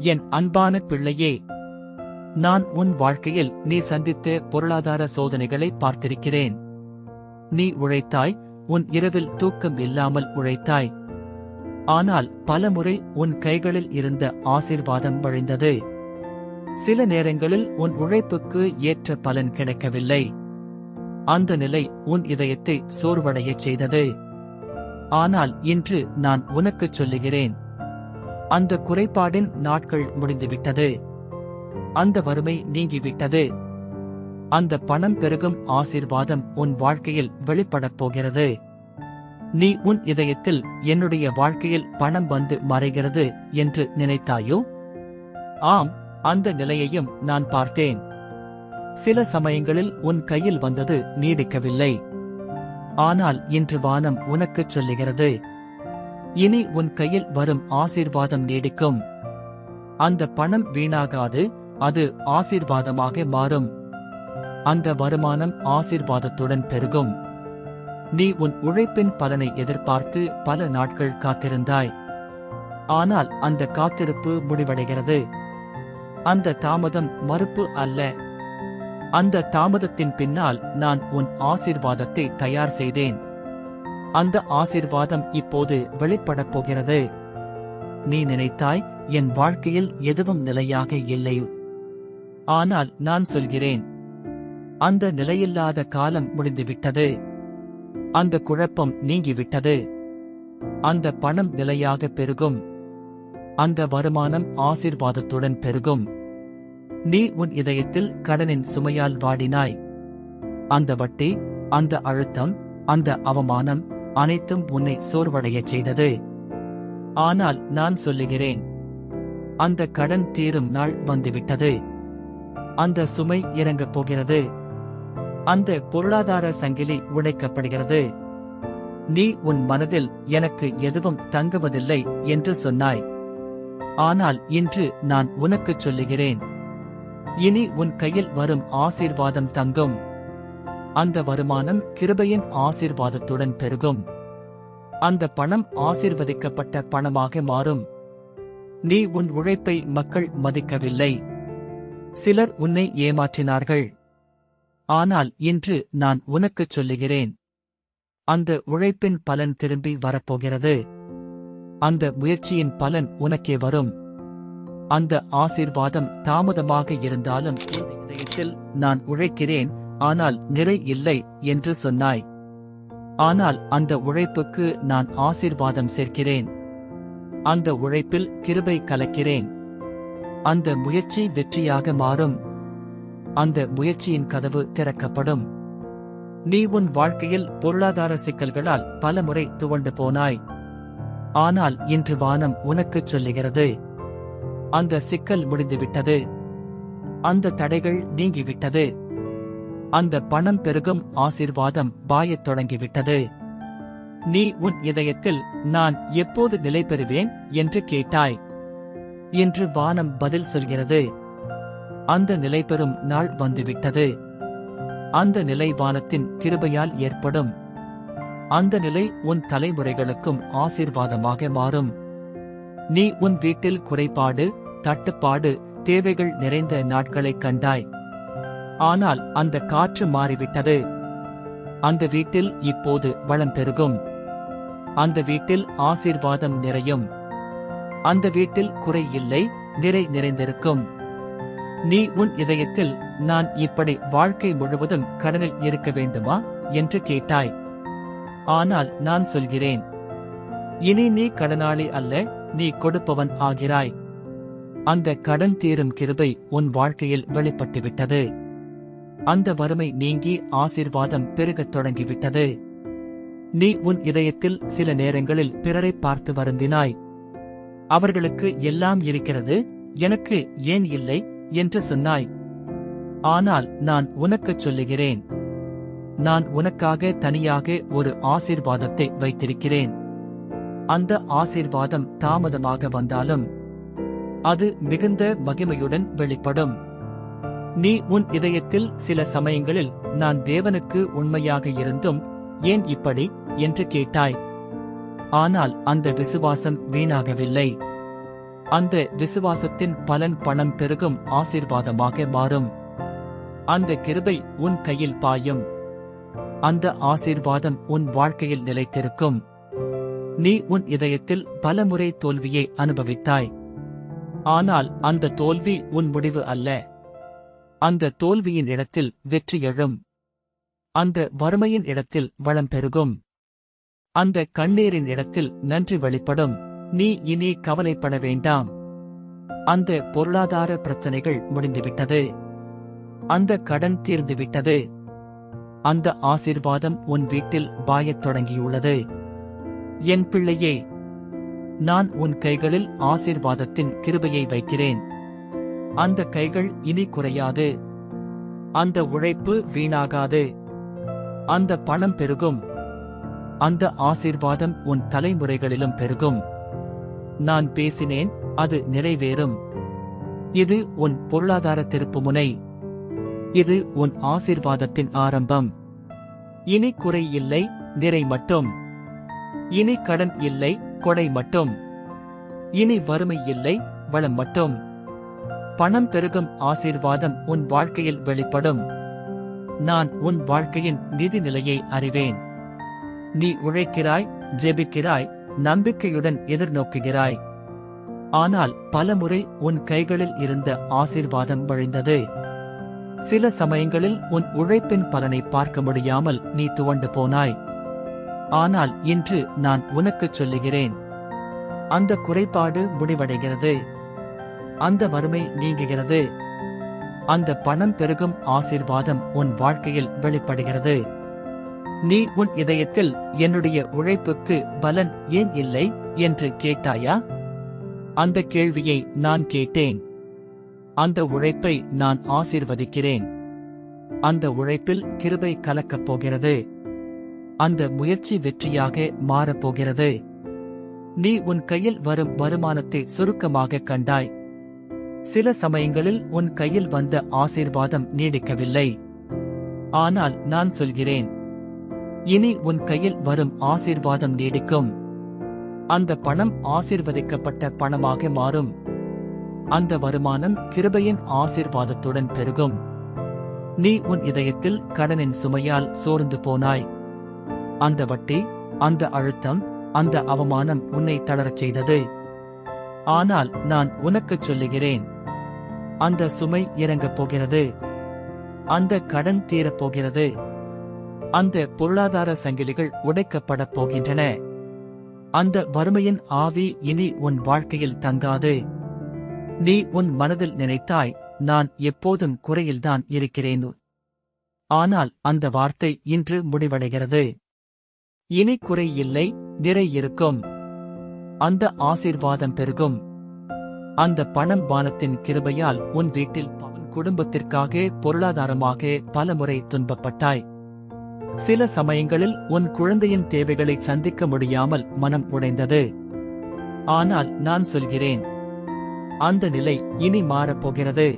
என் அன்பான பிள்ளையே நான் உன் வாழ்க்கையில் நீ சந்தித்த பொருளாதார சோதனைகளை பார்த்திருக்கிறேன். நீ உழைத்தாய் உன் இரவில் தூக்கம் இல்லாமல் உழைத்தாய். ஆனால் பலமுறை உன் கைகளில் இருந்த ஆசீர்வாதம் வழிந்தது. சில நேரங்களில் உன் உழைப்புக்கு ஏற்ற பலன் கிடைக்கவில்லை. அந்த நிலை உன் இதயத்தை சோர்வடையச் செய்தது. ஆனால் இன்று நான் உனக்குச் சொல்லுகிறேன் அந்த குறைபாடின் நாட்கள் முடிந்துவிட்டது. அந்த வறுமை நீங்கிவிட்டது. அந்த பணம் பெருகும் ஆசீர்வாதம் உன் வாழ்க்கையில் வெளிப்படப் போகிறது. நீ உன் இதயத்தில் என்னுடைய வாழ்க்கையில் பணம் வந்து மறைகிறது என்று நினைத்தாயோ? ஆம் அந்த நிலையையும் நான் பார்த்தேன். சில சமயங்களில் உன் கையில் வந்தது நீடிக்கவில்லை. ஆனால் இன்று வானம் உனக்குச் சொல்லுகிறது. இனி உன் கையில் வரும் ஆசீர்வாதம் நீடிக்கும். அந்த பணம் வீணாகாது அது ஆசீர்வாதமாக மாறும். அந்த வருமானம் ஆசீர்வாதத்துடன் பெருகும். நீ உன் உழைப்பின் பலனை எதிர்பார்த்து பல நாட்கள் காத்திருந்தாய். ஆனால் அந்த காத்திருப்பு முடிவடைகிறது. அந்த தாமதம் மறுப்பு அல்ல. அந்த தாமதத்தின் பின்னால் நான் உன் ஆசீர்வாதத்தை தயார் செய்தேன். அந்த ஆசிர்வாதம் இப்போது வெளிப்படப் போகிறது. நீ நினைத்தாய் என் வாழ்க்கையில் எதுவும் நிலையாக இல்லை. ஆனால் நான் சொல்கிறேன் அந்த நிலையில்லாத காலம் முடிந்துவிட்டது. அந்த குழப்பம் நீங்கிவிட்டது. அந்த பணம் நிலையாக பெருகும். அந்த வருமானம் ஆசிர்வாதத்துடன் பெருகும். நீ உன் இதயத்தில் கடனின் சுமையால் வாடினாய். அந்த வட்டி அந்த அழுத்தம் அந்த அவமானம் அனைத்தும் உன்னை சோர்வடையச் செய்தது. ஆனால் நான் சொல்லுகிறேன் அந்த கடன் தீரும் நாள் வந்துவிட்டது. அந்த சுமை இறங்கப் போகிறது. அந்த பொருளாதார சங்கிலி உடைக்கப்படுகிறது. நீ உன் மனதில் எனக்கு எதுவும் தங்குவதில்லை என்று சொன்னாய். ஆனால் இன்று நான் உனக்குச் சொல்லுகிறேன் இனி உன் கையில் வரும் ஆசீர்வாதம் தங்கும். அந்த வருமானம் கிருபையின் ஆசிர்வாதத்துடன் பெருகும். அந்த பணம் ஆசீர்வதிக்கப்பட்ட பணமாக மாறும். நீ உன் உழைப்பை மக்கள் மதிக்கவில்லை. சிலர் உன்னை ஏமாற்றினார்கள். ஆனால் இன்று நான் உனக்குச் சொல்லுகிறேன். அந்த உழைப்பின் பலன் திரும்பி வரப்போகிறது. அந்த முயற்சியின் பலன் உனக்கே வரும். அந்த ஆசீர்வாதம் தாமதமாக இருந்தாலும் இதயத்தில் நான் உழைக்கிறேன். ஆனால் நிறை இல்லை என்று சொன்னாய். ஆனால் அந்த உழைப்புக்கு நான் ஆசீர்வாதம் சேர்க்கிறேன். அந்த உழைப்பில் கிருபை கலக்கிறேன். அந்த முயற்சி வெற்றியாக மாறும். அந்த முயற்சியின் கதவு திறக்கப்படும். நீ உன் வாழ்க்கையில் பொருளாதார சிக்கல்களால் பல முறை துவண்டு போனாய். ஆனால் இன்று வானம் உனக்குச் சொல்லுகிறது. அந்த சிக்கல் முடிந்துவிட்டது. அந்த தடைகள் நீங்கிவிட்டது. அந்த பணம் பெருகும் ஆசீர்வாதம் பாயத் தொடங்கிவிட்டது. நீ உன் இதயத்தில் நான் எப்போது நிலை பெறுவேன் என்று கேட்டாய். என்று வானம் பதில் சொல்கிறது. அந்த நிலை பெறும் நாள் வந்துவிட்டது. அந்த நிலை வானத்தின் கிருபையால் ஏற்படும். அந்த நிலை உன் தலைமுறைகளுக்கும் ஆசீர்வாதமாக மாறும். நீ உன் வீட்டில் குறைபாடு தட்டுப்பாடு தேவைகள் நிறைந்த நாட்களைக் கண்டாய். ஆனால் அந்த காற்று மாறிவிட்டது. அந்த வீட்டில் இப்போது வளம் பெருகும். அந்த வீட்டில் ஆசீர்வாதம் நிறையும். அந்த வீட்டில் குறை இல்லை நிறை நிறைந்திருக்கும். நீ உன் இதயத்தில் நான் இப்படி வாழ்க்கை முழுவதும் கடனில் இருக்க வேண்டுமா? என்று கேட்டாய். ஆனால் நான் சொல்கிறேன். இனி நீ கடனாளி அல்ல நீ கொடுப்பவன் ஆகிறாய். அந்த கடன் தீரும் கிருபை உன் வாழ்க்கையில் வெளிப்பட்டுவிட்டது. அந்த வறுமை நீங்கி ஆசீர்வாதம் பெருகத் தொடங்கிவிட்டது. நீ உன் இதயத்தில் சில நேரங்களில் பிறரை பார்த்து வருந்தினாய். அவர்களுக்கு எல்லாம் இருக்கிறது எனக்கு ஏன் இல்லை என்று சொன்னாய். ஆனால் நான் உனக்குச் சொல்லுகிறேன். நான் உனக்காக தனியாக ஒரு ஆசீர்வாதத்தை வைத்திருக்கிறேன். அந்த ஆசீர்வாதம் தாமதமாக வந்தாலும் அது மிகுந்த மகிமையுடன் வெளிப்படும். நீ உன் இதயத்தில் சில சமயங்களில் நான் தேவனுக்கு உண்மையாக இருந்தும் ஏன் இப்படி என்று கேட்டாய். ஆனால் அந்த விசுவாசம் வீணாகவில்லை. அந்த விசுவாசத்தின் பலன் பணம் பெருகும் ஆசீர்வாதமாக மாறும். அந்த கிருபை உன் கையில் பாயும். அந்த ஆசீர்வாதம் உன் வாழ்க்கையில் நிலைத்திருக்கும். நீ உன் இதயத்தில் பலமுறை தோல்வியை அனுபவித்தாய். ஆனால் அந்த தோல்வி உன் முடிவு அல்ல. அந்த தோல்வியின் இடத்தில் வெற்றி எழும். அந்த வறுமையின் இடத்தில் வளம் பெருகும். அந்த கண்ணீரின் இடத்தில் நன்றி வெளிப்படும். நீ இனி கவலைப்பட வேண்டாம். அந்த பொருளாதார பிரச்சனைகள் முடிந்துவிட்டது. அந்த கடன் தீர்ந்துவிட்டது. அந்த ஆசீர்வாதம் உன் வீட்டில் பாயத் தொடங்கியுள்ளது. என் பிள்ளையே நான் உன் கைகளில் ஆசீர்வாதத்தின் கிருபையை வைக்கிறேன். அந்த கைகள் இனி குறையாது. அந்த உழைப்பு வீணாகாது. அந்த பணம் பெருகும். அந்த ஆசீர்வாதம் உன் தலைமுறைகளிலும் பெருகும். நான் பேசினேன் அது நிறைவேறும். இது உன் பொருளாதார திருப்புமுனை. இது உன் ஆசீர்வாதத்தின் ஆரம்பம். இனி குறை இல்லை நிறை மட்டும். இனி கடன் இல்லை கொடை மட்டும். இனி வறுமை இல்லை வளம் மட்டும். பணம் பெருகும் ஆசீர்வாதம் உன் வாழ்க்கையில் வெளிப்படும். நான் உன் வாழ்க்கையின் நிதிநிலையை அறிவேன். நீ உழைக்கிறாய் ஜெபிக்கிறாய் நம்பிக்கையுடன் எதிர்நோக்குகிறாய். ஆனால் பலமுறை உன் கைகளில் இருந்த ஆசீர்வாதம் வழிந்தது. சில சமயங்களில் உன் உழைப்பின் பலனை பார்க்க முடியாமல் நீ துவண்டு போனாய். ஆனால் இன்று நான் உனக்குச் சொல்லுகிறேன். அந்த குறைபாடு முடிவடைகிறது. அந்த வறுமை நீங்குகிறது. அந்த பணம் பெருகும் ஆசீர்வாதம் உன் வாழ்க்கையில் வெளிப்படுகிறது. நீ உன் இதயத்தில் என்னுடைய உழைப்புக்கு பலன் ஏன் இல்லை என்று கேட்டாயா? அந்த கேள்வியை நான் கேட்டேன். அந்த உழைப்பை நான் ஆசீர்வதிக்கிறேன். அந்த உழைப்பில் கிருபை கலக்கப் போகிறது. அந்த முயற்சி வெற்றியாக மாறப்போகிறது நீ உன் கையில் வரும் வருமானத்தை சுருக்கமாக கண்டாய். சில சமயங்களில் உன் கையில் வந்த ஆசீர்வாதம் நீடிக்கவில்லை. ஆனால் நான் சொல்கிறேன் இனி உன் கையில் வரும் ஆசீர்வாதம் நீடிக்கும். அந்த பணம் ஆசீர்வதிக்கப்பட்ட பணமாக மாறும். அந்த வருமானம் கிருபையின் ஆசீர்வாதத்துடன் பெருகும். நீ உன் இதயத்தில் கடனின் சுமையால் சோர்ந்து போனாய். அந்த வட்டி அந்த அழுத்தம் அந்த அவமானம் உன்னை தளரச் செய்தது. ஆனால் நான் உனக்குச் சொல்லுகிறேன். அந்த சுமை இறங்கப் போகிறது. அந்த கடன் தீரப் போகிறது. அந்த பொருளாதார சங்கிலிகள் உடைக்கப்படப் போகின்றன. அந்த வறுமையின் ஆவி இனி உன் வாழ்க்கையில் தங்காது. நீ உன் மனதில் நினைத்தாய் நான் எப்போதும் குறையில்தான் இருக்கிறேன். ஆனால் அந்த வார்த்தை இன்று முடிவடைகிறது. இனி குறை இல்லை நிறை இருக்கும். அந்த ஆசீர்வாதம் பெருகும். அந்த பணம் வானத்தின் கிருபையால் உன் வீட்டில் உன் குடும்பத்திற்காக பொருளாதாரமாக பலமுறை துன்பப்பட்டாய். சில சமயங்களில் உன் குழந்தையின் தேவைகளை சந்திக்க முடியாமல் மனம் உடைந்தது. ஆனால் நான் சொல்கிறேன். அந்த நிலை இனி மாறப்போகிறது.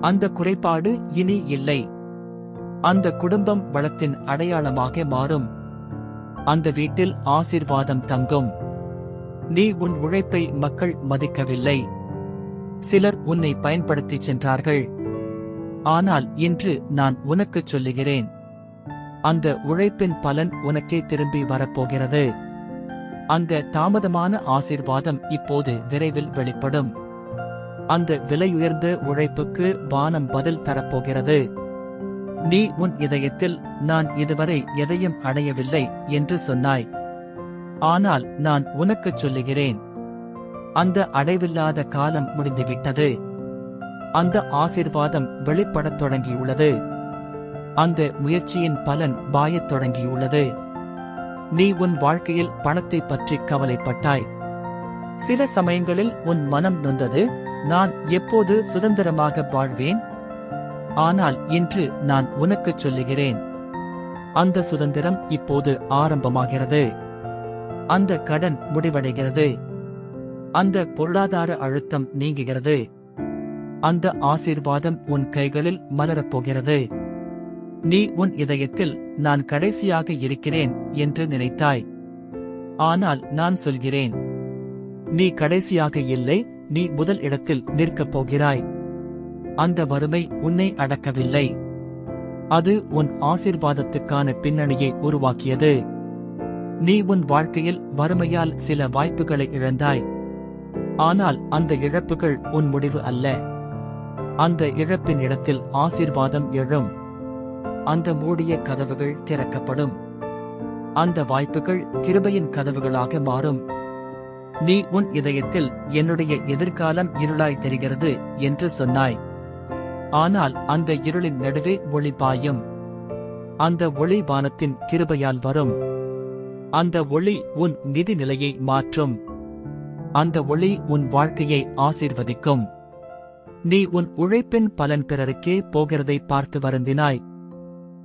அந்த குறைபாடு இனி இல்லை. அந்த குடும்பம் வளத்தின் அடையாளமாக மாறும். அந்த வீட்டில் ஆசீர்வாதம் தங்கும். நீ உன் உழைப்பை மக்கள் மதிக்கவில்லை. சிலர் உன்னை பயன்படுத்திச் சென்றார்கள். ஆனால் இன்று நான் உனக்குச் சொல்லுகிறேன். அந்த உழைப்பின் பலன் உனக்கே திரும்பி வரப்போகிறது. அந்த தாமதமான ஆசீர்வாதம் இப்போது விரைவில் வெளிப்படும். அந்த விலையுயர்ந்த உழைப்புக்கு வானம் பதில் தரப்போகிறது. நீ உன் இதயத்தில் நான் இதுவரை எதையும் அடையவில்லை என்று சொன்னாய். ஆனால் நான் உனக்குச் சொல்லுகிறேன். அந்த அடைவில்லாத காலம் முடிந்துவிட்டது. அந்த ஆசீர்வாதம் வெளிப்படத் தொடங்கியுள்ளது. அந்த முயற்சியின் பலன் பாயத் தொடங்கியுள்ளது. நீ உன் வாழ்க்கையில் பணத்தை பற்றி கவலைப்பட்டாய். சில சமயங்களில் உன் மனம் நொந்தது. நான் எப்போது சுதந்திரமாக வாழ்வேன்? ஆனால் இன்று நான் உனக்குச் சொல்லுகிறேன். அந்த சுதந்திரம் இப்போது ஆரம்பமாகிறது. அந்த கடன் முடிவடைகிறது. அந்த பொருளாதார அழுத்தம் நீங்குகிறது. அந்த ஆசீர்வாதம் உன் கைகளில் மலரப் போகிறது நீ உன் இதயத்தில் நான் கடைசியாக இருக்கிறேன் என்று நினைத்தாய். ஆனால் நான் சொல்கிறேன். நீ கடைசியாக இல்லை நீ முதல் இடத்தில் நிற்கப் போகிறாய். அந்த வறுமை உன்னை அடக்கவில்லை. அது உன் ஆசீர்வாதத்துக்கான பின்னணியை உருவாக்கியது. நீ உன் வாழ்க்கையில் வறுமையால் சில வாய்ப்புகளை இழந்தாய். ஆனால் அந்த இழப்புகள் உன் முடிவு அல்ல. அந்த இழப்பின் இடத்தில் ஆசீர்வாதம் எழும். அந்த மூடிய கதவுகள் திறக்கப்படும். அந்த வாய்ப்புகள் கிருபையின் கதவுகளாக மாறும். நீ உன் இதயத்தில் என்னுடைய எதிர்காலம் இருளாய் தெரிகிறது என்று சொன்னாய். ஆனால் அந்த இருளின் நடுவே ஒளி பாயும். அந்த ஒளி வானத்தின் கிருபையால் வரும். அந்த ஒளி உன் நிதி நிலையை மாற்றும். அந்த ஒளி உன் வாழ்க்கையை ஆசீர்வதிக்கும். நீ உன் உழைப்பின் பலன் பிறருக்கே போகிறதை பார்த்து வருந்தினாய்.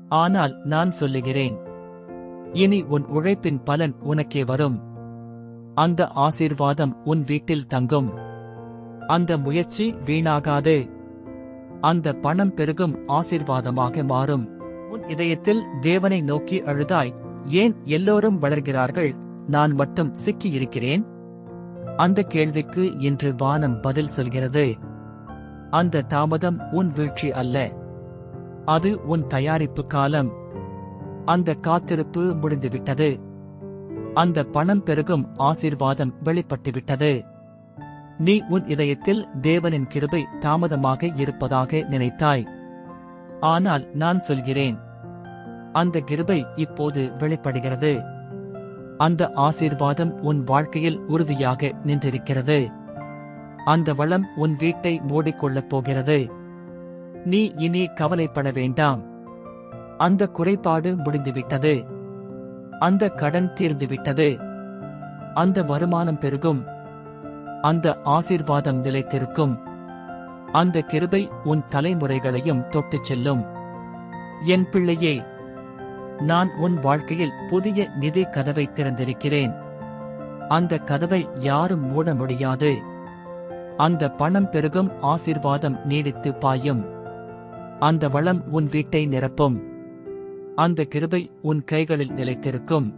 ஆனால் நான் சொல்லுகிறேன் இனி உன் உழைப்பின் பலன் உனக்கே வரும். அந்த ஆசீர்வாதம் உன் வீட்டில் தங்கும். அந்த முயற்சி வீணாகாது. அந்த பணம் பெருகும் ஆசீர்வாதமாக மாறும். உன் இதயத்தில் தேவனை நோக்கி அழுதாய். ஏன் எல்லோரும் வளர்கிறார்கள்? நான் மட்டும் சிக்கியிருக்கிறேன்? அந்த கேள்விக்கு இன்று வானம் பதில் சொல்கிறது. அந்த தாமதம் உன் வீழ்ச்சி அல்ல. அது உன் தயாரிப்பு காலம். அந்த காத்திருப்பு முடிந்துவிட்டது. அந்த பணம் பெருகும் ஆசீர்வாதம் வெளிப்பட்டுவிட்டது. நீ உன் இதயத்தில் தேவனின் கிருபை தாமதமாக இருப்பதாக நினைத்தாய். ஆனால் நான் சொல்கிறேன் அந்த கிருபை இப்போது வெளிப்படுகிறது. அந்த ஆசீர்வாதம் உன் வாழ்க்கையில் உறுதியாக நின்றிருக்கிறது. அந்த வளம் உன் வீட்டை மூடிக்கொள்ளப் போகிறது. நீ இனி கவலைப்பட வேண்டாம். அந்த குறைபாடு முடிந்துவிட்டது. அந்த கடன் தீர்ந்துவிட்டது. அந்த வருமானம் பெருகும். அந்த ஆசீர்வாதம் நிலைத்திருக்கும். அந்த கிருபை உன் தலைமுறைகளையும் தொட்டுச் செல்லும். என் பிள்ளையே நான் உன் வாழ்க்கையில் புதிய நிதி கதவை திறந்திருக்கிறேன். அந்த கதவை யாரும் மூட முடியாது. அந்த பணம் பெருகும் ஆசீர்வாதம் நீடித்து பாயும். அந்த வளம் உன் வீட்டை நிரப்பும். அந்த கிருபை உன் கைகளில் நிலைத்திருக்கும்.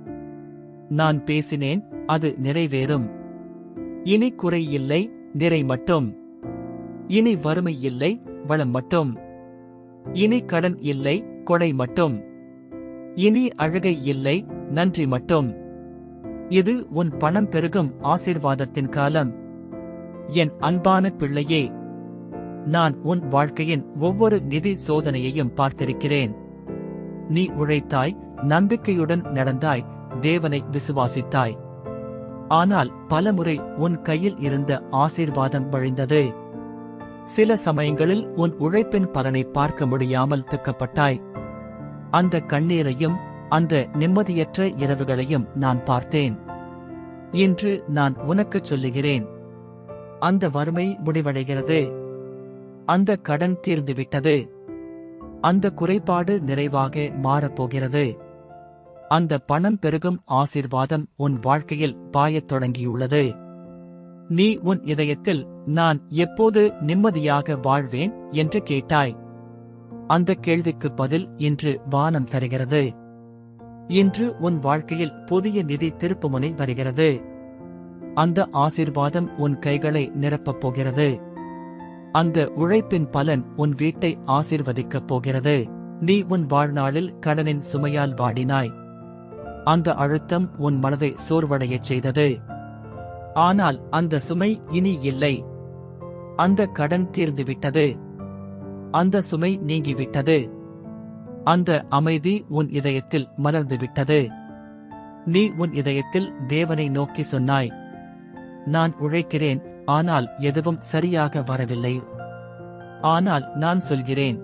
நான் பேசினேன் அது நிறைவேறும். இனி குறை இல்லை நிறை மட்டும். இனி வறுமை இல்லை வளம் மட்டும். இனி கடன் இல்லை கொடை மட்டும். இனி அழுகை இல்லை நன்றி மட்டும். இது உன் பணம் பெருகும் ஆசீர்வாதத்தின் காலம். என் அன்பான பிள்ளையே நான் உன் வாழ்க்கையின் ஒவ்வொரு நிதி சோதனையையும் பார்த்திருக்கிறேன். நீ உழைத்தாய் நம்பிக்கையுடன் நடந்தாய் தேவனை விசுவாசித்தாய். ஆனால் பலமுறை உன் கையில் இருந்த ஆசீர்வாதம் வழிந்தது. சில சமயங்களில் உன் உழைப்பின் பலனை பார்க்க முடியாமல் திக்கப்பட்டாய். அந்த கண்ணீரையும் அந்த நிம்மதியற்ற இரவுகளையும் நான் பார்த்தேன். இன்று நான் உனக்குச் சொல்லுகிறேன். அந்த வறுமை முடிவடைகிறது. அந்த கடன் தீர்ந்துவிட்டது. அந்த குறைபாடு நிறைவாக மாறப்போகிறது. அந்த பணம் பெருகும் ஆசீர்வாதம் உன் வாழ்க்கையில் பாயத் தொடங்கியுள்ளது. நீ உன் இதயத்தில் நான் எப்போது நிம்மதியாக வாழ்வேன்? என்று கேட்டாய். அந்த கேள்விக்கு பதில் இன்று வானம் தருகிறது. இன்று உன் வாழ்க்கையில் புதிய நிதி திருப்புமுனை வருகிறது. அந்த ஆசீர்வாதம் உன் கைகளை நிரப்பப் போகிறது. அந்த உழைப்பின் பலன் உன் வீட்டை ஆசீர்வதிக்கப் போகிறது. நீ உன் வாழ்நாளில் கடனின் சுமையால் வாடினாய். அந்த அழுத்தம் உன் மனதை சோர்வடையச் செய்தது. ஆனால் அந்த சுமை இனி இல்லை. அந்த கடன் தீர்ந்துவிட்டது. அந்த சுமை நீங்கிவிட்டது. அந்த அமைதி உன் இதயத்தில் மலர்ந்துவிட்டது. நீ உன் இதயத்தில் தேவனை நோக்கி சொன்னாய். நான் உழைக்கிறேன் ஆனால் எதுவும் சரியாக வரவில்லை. ஆனால் நான் சொல்கிறேன்.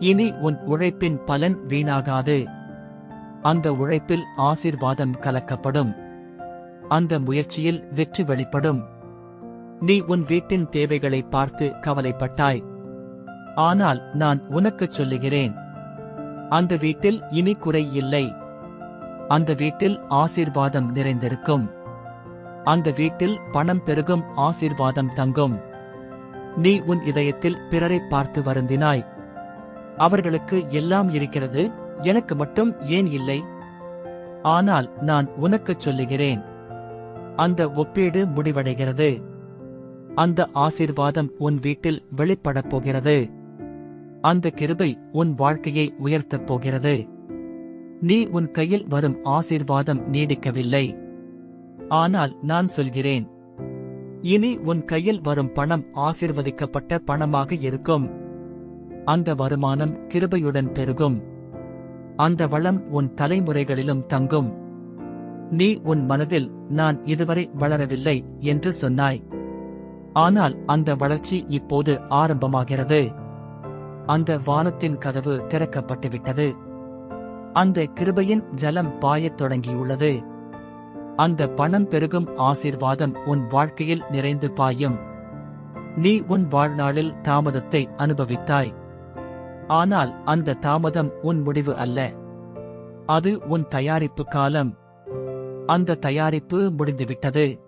இனி உன் உழைப்பின் பலன் வீணாகாது. அந்த உழைப்பில் ஆசீர்வாதம் கலக்கப்படும். அந்த முயற்சியில் வெற்றி வெளிப்படும். நீ உன் வீட்டின் தேவைகளை பார்த்து கவலைப்பட்டாய். ஆனால் நான் உனக்குச் சொல்லுகிறேன். அந்த வீட்டில் இனி குறை இல்லை. அந்த வீட்டில் ஆசீர்வாதம் நிறைந்திருக்கும். அந்த வீட்டில் பணம் பெருகும் ஆசீர்வாதம் தங்கும். நீ உன் இதயத்தில் பிறரை பார்த்து வருந்தினாய். அவர்களுக்கு எல்லாம் இருக்கிறது எனக்கு மட்டும் ஏன் இல்லை? ஆனால் நான் உனக்குச் சொல்லுகிறேன். அந்த ஒப்பீடு முடிவடைகிறது. அந்த ஆசீர்வாதம் உன் வீட்டில் வெளிப்படப் போகிறது. அந்த கிருபை உன் வாழ்க்கையை உயர்த்தப் போகிறது. நீ உன் கையில் வரும் ஆசீர்வாதம் நீடிக்கவில்லை. ஆனால் நான் சொல்கிறேன். இனி உன் கையில் வரும் பணம் ஆசிர்வதிக்கப்பட்ட பணமாக இருக்கும். அந்த வருமானம் கிருபையுடன் பெருகும். அந்த வளம் உன் தலைமுறைகளிலும் தங்கும். நீ உன் மனதில் நான் இதுவரை வளரவில்லை என்று சொன்னாய். ஆனால் அந்த வளர்ச்சி இப்போது ஆரம்பமாகிறது. அந்த வானத்தின் கதவு திறக்கப்பட்டுவிட்டது. அந்த கிருபையின் ஜலம் பாயத் தொடங்கியுள்ளது. அந்த பணம் பெருகும் ஆசீர்வாதம் உன் வாழ்க்கையில் நிறைந்து பாயும். நீ உன் வாழ்நாளில் தாமதத்தை அனுபவித்தாய். ஆனால் அந்த தாமதம் உன் முடிவு அல்ல. அது உன் தயாரிப்பு காலம். அந்த தயாரிப்பு முடிந்துவிட்டது.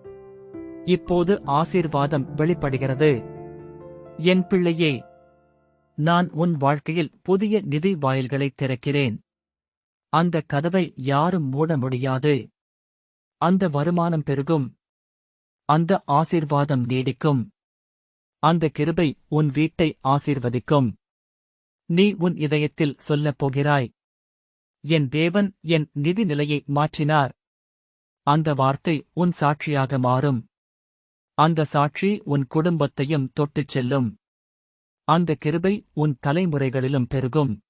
இப்போது ஆசீர்வாதம் வெளிப்படுகிறது. என் பிள்ளையே நான் உன் வாழ்க்கையில் புதிய நிதி வாயில்களை திறக்கிறேன். அந்த கதவை யாரும் மூட முடியாது. அந்த வருமானம் பெருகும். அந்த ஆசீர்வாதம் நீடிக்கும். அந்த கிருபை உன் வீட்டை ஆசீர்வதிக்கும். நீ உன் இதயத்தில் சொல்லப் போகிறாய். என் தேவன் என் நிதி நிலையை மாற்றினார். அந்த வார்த்தை உன் சாட்சியாக மாறும். அந்த சாட்சி உன் குடும்பத்தையும் தொட்டுச் செல்லும். அந்த கிருபை உன் தலைமுறைகளிலும் பெருகும்.